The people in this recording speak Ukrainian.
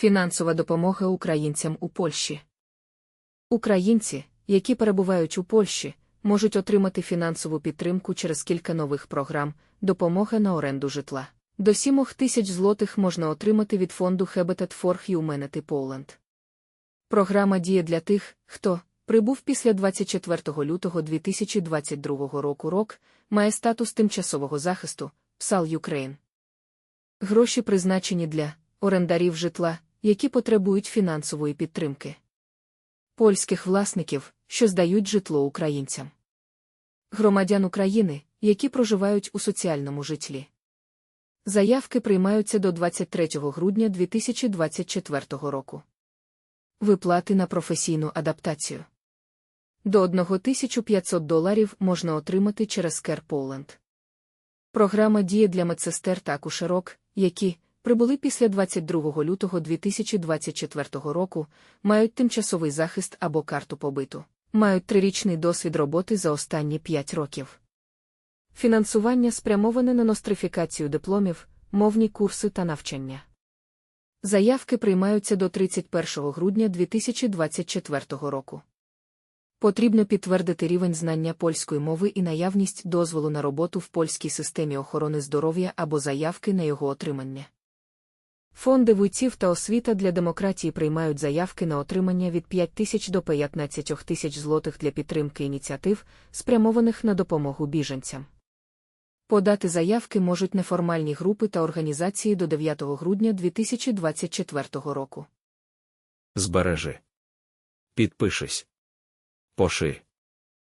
Фінансова допомога українцям у Польщі. Українці, які перебувають у Польщі, можуть отримати фінансову підтримку через кілька нових програм, допомога на оренду житла. До 7 тисяч злотих можна отримати від фонду Habitat for Humanity Poland. Програма діє для тих, хто прибув після 24 лютого 2022 року рок, має статус тимчасового захисту, ПСАЛ Юкрейн. Гроші призначені для орендарів житла, які потребують фінансової підтримки. Польських власників, що здають житло українцям. Громадян України, які проживають у соціальному житлі. Заявки приймаються до 23 грудня 2024 року. Виплати на професійну адаптацію. До 1500 доларів можна отримати через Care Poland. Програма діє для медсестер та акушерок, які прибули після 22 лютого 2024 року, мають тимчасовий захист або карту побиту, мають трирічний досвід роботи за останні 5 років. Фінансування спрямоване на нострифікацію дипломів, мовні курси та навчання. Заявки приймаються до 31 грудня 2024 року. Потрібно підтвердити рівень знання польської мови і наявність дозволу на роботу в польській системі охорони здоров'я або заявки на його отримання. Фонди вуйців та освіта для демократії приймають заявки на отримання від 5 тисяч до 15 тисяч злотих для підтримки ініціатив, спрямованих на допомогу біженцям. Подати заявки можуть неформальні групи та організації до 9 грудня 2024 року. Збережи. Підпишись. Поширь.